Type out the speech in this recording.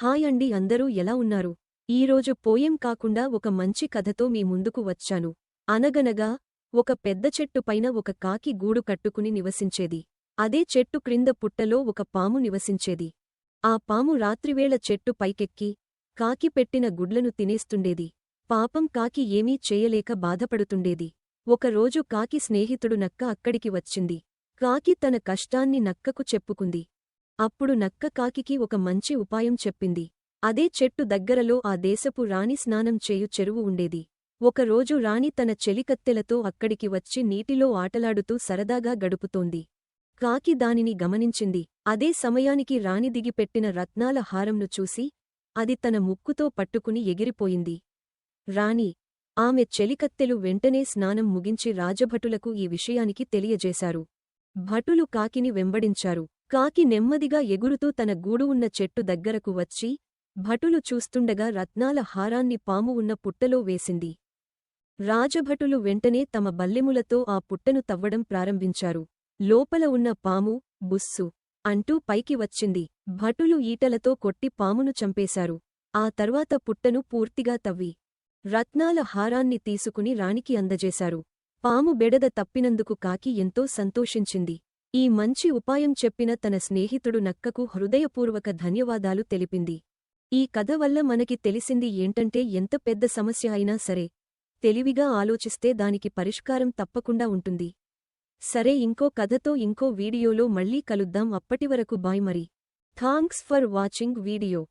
Hi అండి అందరూ ఎలా ఉన్నారు? ఈరోజు పోయం కాకుండా ఒక మంచి కథతో మీ ముందుకు వచ్చాను. అనగనగా ఒక పెద్ద చెట్టుపైన ఒక కాకి గూడు కట్టుకుని నివసించేది. అదే చెట్టు క్రింద పుట్టలో ఒక పాము నివసించేది. ఆ పాము రాత్రివేళ చెట్టు పైకెక్కి కాకి పెట్టిన గుడ్లను తినేస్తుండేది. పాపం కాకి ఏమీ చేయలేక బాధపడుతుండేది. ఒకరోజు కాకి స్నేహితుడు నక్క అక్కడికి వచ్చింది. కాకి తన కష్టాన్ని నక్కకు చెప్పుకుంది. అప్పుడు నక్క కాకికి ఒక మంచి ఉపాయం చెప్పింది. అదే చెట్టు దగ్గరలో ఆ దేశపు రాణి స్నానం చేయు చెరువు ఉండేది. ఒకరోజు రాణి తన చెలికత్తెలతో అక్కడికి వచ్చి నీటిలో ఆటలాడుతూ సరదాగా గడుపుతోంది. కాకి దానిని గమనించింది. అదే సమయానికి రాణి దిగిపెట్టిన రత్నాల హారంను చూసి అది తన ముక్కుతో పట్టుకుని ఎగిరిపోయింది. రాణి ఆమె చెలికత్తెలు వెంటనే స్నానం ముగించి రాజభటులకు ఈ విషయానికి తెలియజేశారు. భటులు కాకిని వెంబడించారు. కాకి నెమ్మదిగా ఎగురుతూ తన గూడు ఉన్న చెట్టు దగ్గరకు వచ్చి భటులు చూస్తుండగా రత్నాల హారాన్ని పాము ఉన్న పుట్టలో వేసింది. రాజభటులు వెంటనే తమ బల్లెములతో ఆ పుట్టను తవ్వడం ప్రారంభించారు. లోపల ఉన్న పాము బుస్సు అంటూ పైకి వచ్చింది. భటులు ఈటలతో కొట్టి పామును చంపేశారు. ఆ తర్వాత పుట్టను పూర్తిగా తవ్వి రత్నాల హారాన్ని తీసుకుని రాణికి అందజేశారు. పాము బెడద తప్పినందుకు కాకి ఎంతో సంతోషించింది. ఈ మంచి ఉపాయం చెప్పిన తన స్నేహితుడు నక్కకు హృదయపూర్వక ధన్యవాదాలు తెలిపింది. ఈ కథ వల్ల మనకి తెలిసింది ఏంటంటే ఎంత పెద్ద సమస్య అయినా సరే తెలివిగా ఆలోచిస్తే దానికి పరిష్కారం తప్పకుండా ఉంటుంది. సరే ఇంకో కథతో ఇంకో వీడియోలో మళ్ళీ కలుద్దాం. అప్పటివరకు బాయ్ మరి. Thanks for watching video.